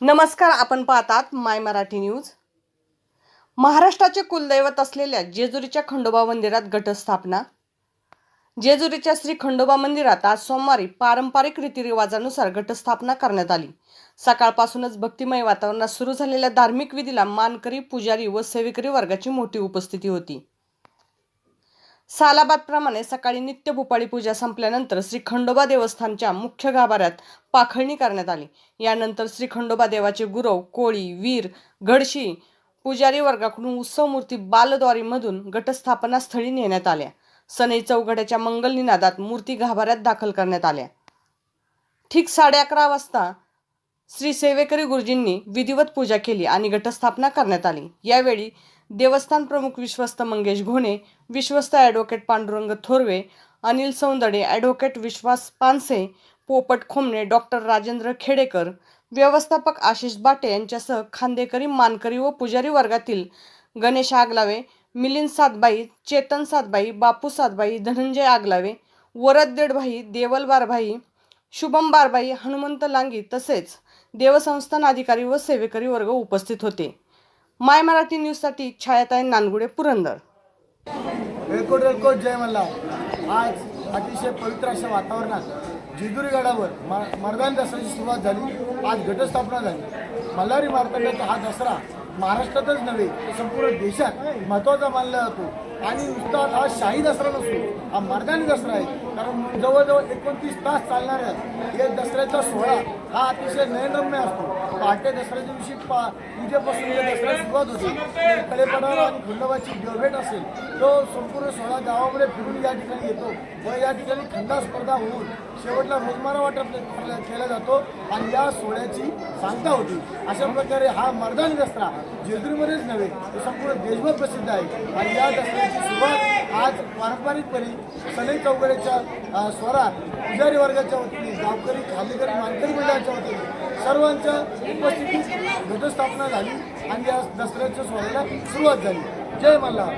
नमस्कार आपण पाहतात माय मराठी न्यूज. महाराष्ट्राचे कुलदैवत असलेल्या जेजुरीच्या खंडोबा मंदिरात घटस्थापना. जेजुरीच्या श्री खंडोबा मंदिरात आज सोमवारी पारंपरिक रीतिरिवाजानुसार घटस्थापना करण्यात आली. सकाळपासूनच भक्तिमय वातावरणात सुरू झालेल्या धार्मिक विधीला मानकरी पुजारी व सेविकरी वर्गाची मोठी उपस्थिती होती. सालाबादप्रमाणे सकाळी नित्य भूपाळी पूजा संपल्यानंतर श्री खंडोबा देवस्थानच्या मुख्य गाभाऱ्यात पाखळणी करण्यात आली. यानंतर श्री खंडोबा देवाचे गुरव कोळी वीर घडशी पुजारी वर्गाकडून उत्सव मूर्ती बालद्वारीमधून गटस्थापना स्थळी नेण्यात आल्या. सनई चौघड्याच्या मंगल निनादात मूर्ती गाभाऱ्यात दाखल करण्यात आल्या. ठीक साडे अकरा वाजता श्री सेवेकरी गुरुजींनी विधिवत पूजा केली आणि घटस्थापना करण्यात आली. यावेळी देवस्थान प्रमुख विश्वस्त मंगेश घोणे विश्वस्त advocate Pandurang Thorve Anil Saundade advocate Vishwas Panse Popat Khomane doctor Rajendra Khedekar व्यवस्थापक आशिष बाटे यांच्यासह खांदेकरी मानकरी व पुजारी वर्गातील गणेश आगलावे मिलिंद सातबाई चेतन सातबाई बापू सातबाई धनंजय आगलावे वरद देडभाई देवल बारभाई शुभम बारभाई हनुमंत लांगी तसेच देवसंस्थान अधिकारी व सेवेकरी वर्ग उपस्थित होते. माय मराठी न्यूजसाठी छायाताई नानगुडे पुरंदर. वेळकोट वेळकोट जय मल्हार आज अतिशय पवित्र अशा वातावरणात जेजुरी गडावर म मर्दान दसऱ्याची सुरुवात झाली. आज घटस्थापना झाली. मल्हारी मार्तंडाचा हा दसरा महाराष्ट्रातच नव्हे तर संपूर्ण देशात महत्त्वाचा मानला जातो. आणि नुसताच हा शाही दसरा नसतो हा मर्दानी दसरा आहे. कारण जवळजवळ एकोणतीस तास चालणाऱ्या या दसऱ्याचा सोहळा हा अतिशय नयनरम्य असतो. पहाटे दसऱ्याच्या दिवशी पा पूजेपासून या दसऱ्याला सुरुवात होते. कलेपडावर आणि खंडोबाची देवभेट असेल तो संपूर्ण सोहळा गावामध्ये फिरून या ठिकाणी येतो व या ठिकाणी खंडा स्पर्धा होऊन शेवटला रोजमारा वाटप केला जातो आणि या सोहळ्याची सांगता होती. अशा प्रकारे हा मर्दानी दसरा जेजुरीमध्येच नव्हे तर संपूर्ण देशभर प्रसिद्ध आहे. आणि या दसऱ्याची सुरुवात आज पारंपरिकपणे सनई चौकड्याच्या स्वरात पुजारी वर्गाच्या वतीने गावकरी खालीकरी मानकरी मंडळाच्या वतीने सर्वांच्या उपस्थितीत घटस्थापना झाली आणि या दसऱ्याच्या स्वराला सुरुवात झाली. जय मल्हार.